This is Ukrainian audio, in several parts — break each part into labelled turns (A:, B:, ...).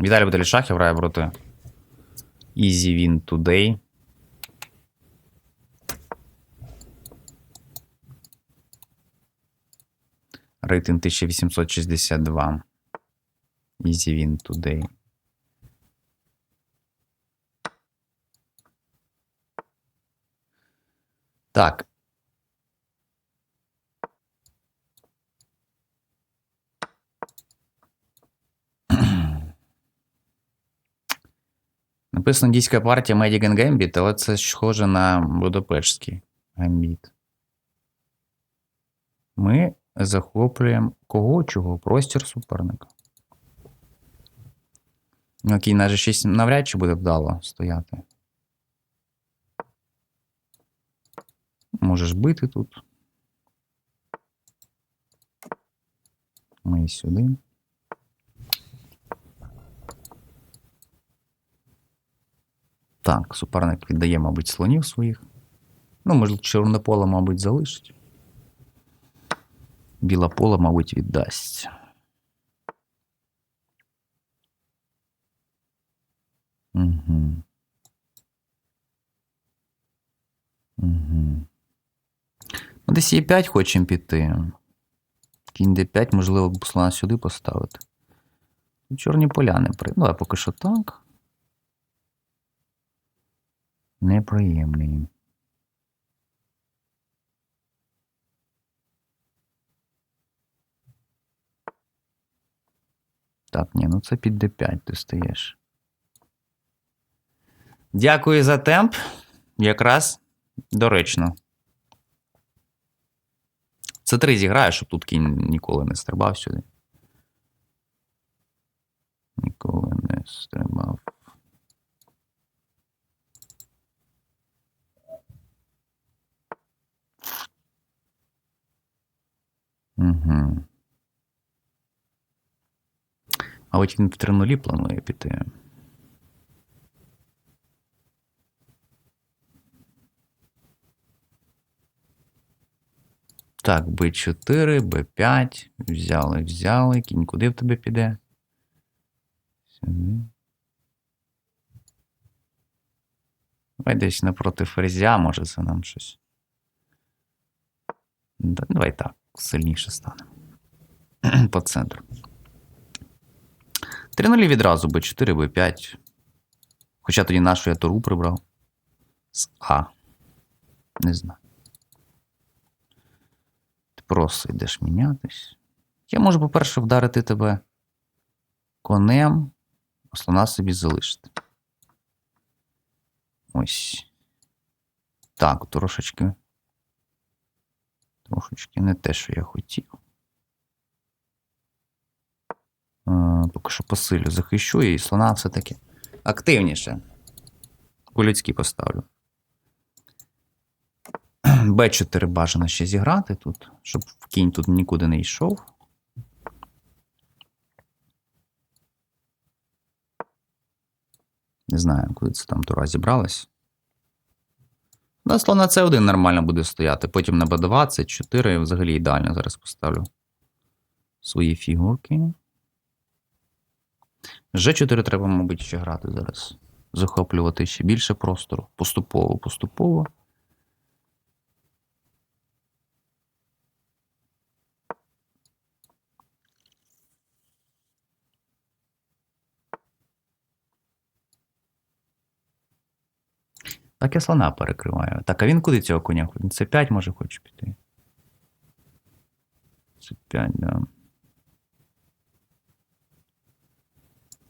A: Віталій Баталішахів грає проти Easy Win Today. Рейтинг 1862. Easy Win Today. Так. Написано дійська партія Medigan Gambit, але це схоже на Будапештський Gambit. Ми захоплюємо кого чого? Простір суперника. Ну, Окей, на G6 навряд чи буде вдало стояти. Можеш бити тут. Ми сюди. Так, суперник віддає, мабуть, слонів своїх. Ну, можливо, чорне поле, мабуть, залишить. Біле поле, мабуть, віддасть. Угу. Угу. Ну, десь є 5 хочемо піти. Кінь d5, можливо, слона сюди поставити. Чорні поля не при. Ну, а поки що так. Неприємний. Так, ні, ну це під d5 ти стаєш. Дякую за темп. Якраз доречно. Це три зіграю, щоб тут кінь ніколи не стрибав сюди. Ніколи не стрибав. Угу. А от він в 3 нулі планує піти. Так, Б4, Б5. Взяли, взяли. Кінь куди в тебе піде? Сюди. Давай десь напроти ферзя, може, це нам щось. Давай так, сильніше стане. По центру. 3 нулі відразу, Б4, Б5. Хоча тоді нашу я туру прибрав. З А. Не знаю. Ти просто йдеш мінятись. Я можу, по-перше, вдарити тебе конем, а слона собі залишити. Ось. Так, трошечки. Трошечки не те, що я хотів. Е, Поки що посилю захищу і слона все-таки активніше. По-людськи поставлю. Б4 бажано ще зіграти тут, щоб кінь тут нікуди не йшов. Не знаю, куди це там тура зібралась. На слона С1 нормально буде стояти. Потім на Б2, С4 взагалі ідеально зараз поставлю свої фігурки. G4 треба, мабуть, ще грати зараз. Захоплювати ще більше простору. Поступово, поступово. Так я слона перекриваю. Так, а він куди цього коня ходить? Це 5 може хоче піти. Це 5, да.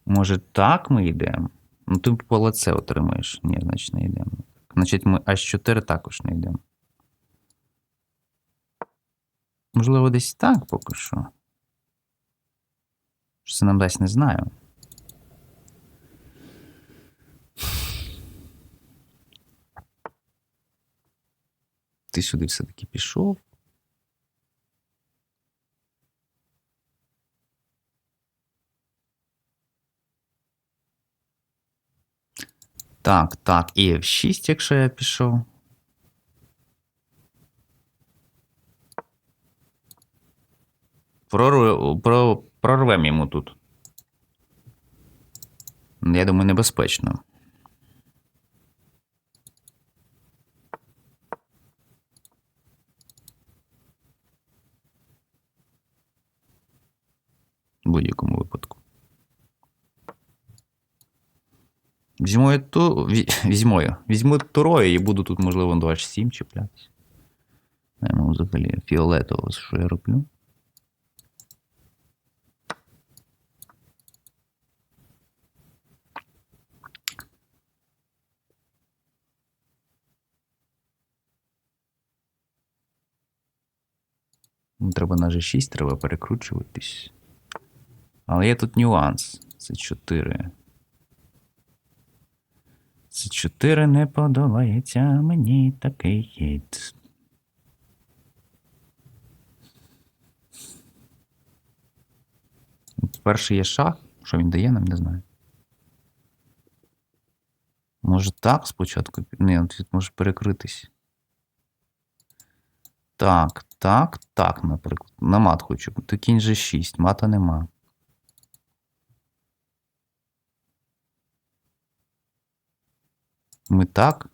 A: Може, так ми йдемо? Ну, ти по лице отримаєш. Ні, значить, не йдемо. Значить, ми H4 також не йдемо. Можливо, десь так поки що. Що це нам дасть, не знаю. Ти сюди все-таки пішов. Так, так, і F6, якщо я пішов. Прорвемо про, йому тут. Я думаю, небезпечно. Візьму ту. ві- Візьму. Візьму турою і буду тут, можливо, 27 чіплятися. Ну, взагалі фіолетово, що я роблю. Ну, Треба на G6, треба перекручуватись. Але є тут нюанс. Це 4. Це 4 не подобається мені такий хід. Перший є шах. Що він дає, нам не знаю. Може так спочатку? Ні, тут може перекритись. Так, так, так, наприклад. На мат хочу. Ти кінь же 6, мата нема. Ми так.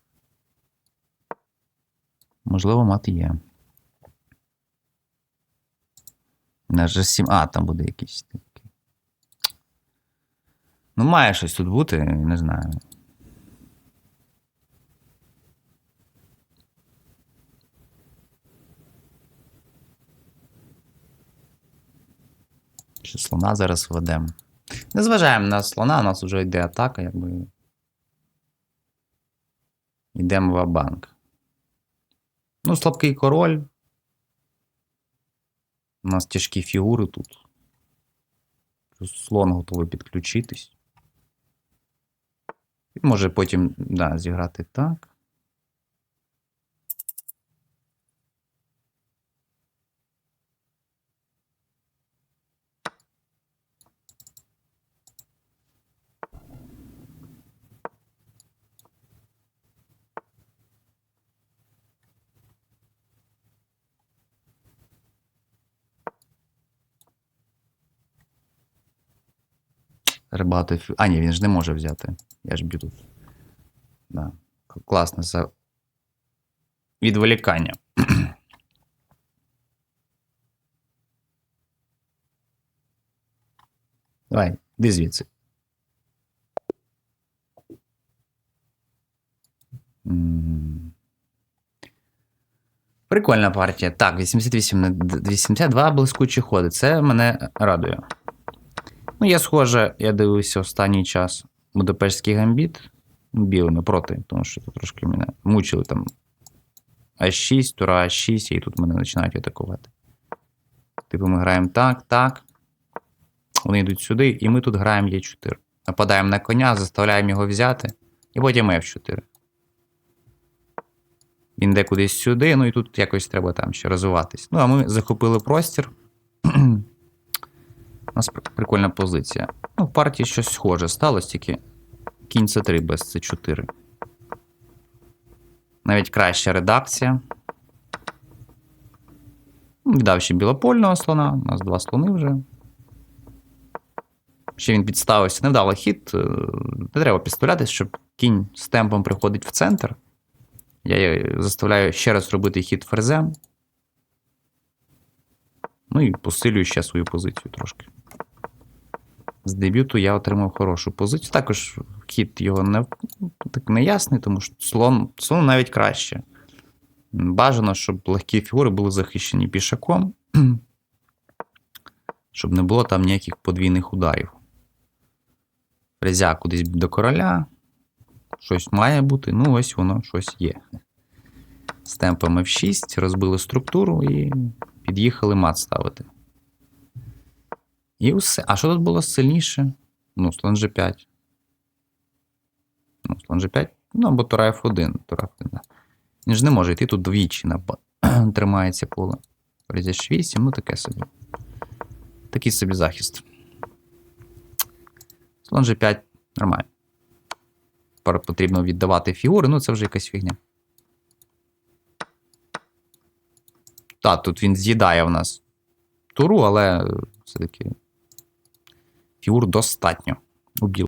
A: Можливо, мат є. На G7. А, там буде якийсь такий. Ну, має щось тут бути, не знаю. Ще слона зараз ведемо. Не зважаємо на слона, у нас вже йде атака, якби. Йдемо в банк. Ну, слабкий король. У нас тяжкі фігури тут. Слон готовий підключитись. Він може потім да, зіграти так. Рибати. А, ні, він ж не може взяти. Я ж б'ю тут. Да. К- Класно за відволікання. Давай, іди звідси. Прикольна партія. Так, 88 на 82 блискучі ходи. Це мене радує. Ну, я схоже, я дивився останній час Будапештський гамбіт білими проти, тому що тут трошки мене мучили там А6, тура А6, і тут мене починають атакувати. Типу, ми граємо так, так. Вони йдуть сюди, і ми тут граємо Е4. Нападаємо на коня, заставляємо його взяти, і потім F4. Він йде кудись сюди, ну і тут якось треба там ще розвиватись. Ну, а ми захопили простір. Нас прикольна позиція. Ну, в партії щось схоже сталося, тільки кінь С3 без С4. Навіть краща редакція. Ну, Віддав ще білопольного слона. У нас два слони вже. Ще він підставився. Невдалий хід. е, Не треба підставлятися, щоб кінь з темпом приходить в центр. Я заставляю ще раз робити хід ферзем. Ну і посилюю ще свою позицію трошки. З дебюту я отримав хорошу позицію. Також хід його не, так неясний, тому що слон, слон навіть краще. Бажано, щоб легкі фігури були захищені пішаком, щоб не було там ніяких подвійних ударів. Фрезя кудись до короля. Щось має бути, ну ось воно щось є. З темпом F6 розбили структуру і під'їхали мат ставити. І все. А що тут було сильніше? Ну, слон G5. Ну, слон G5. Ну, або тура F1. Тура F1 да. Він ж не може йти тут двічі на тримається поле. Ферзь 8, ну таке собі. Такий собі захист. Слон G5 нормально. Тепер потрібно віддавати фігури, ну це вже якась фігня. Так, тут він з'їдає в нас туру, але все-таки фігур достатньо у білого.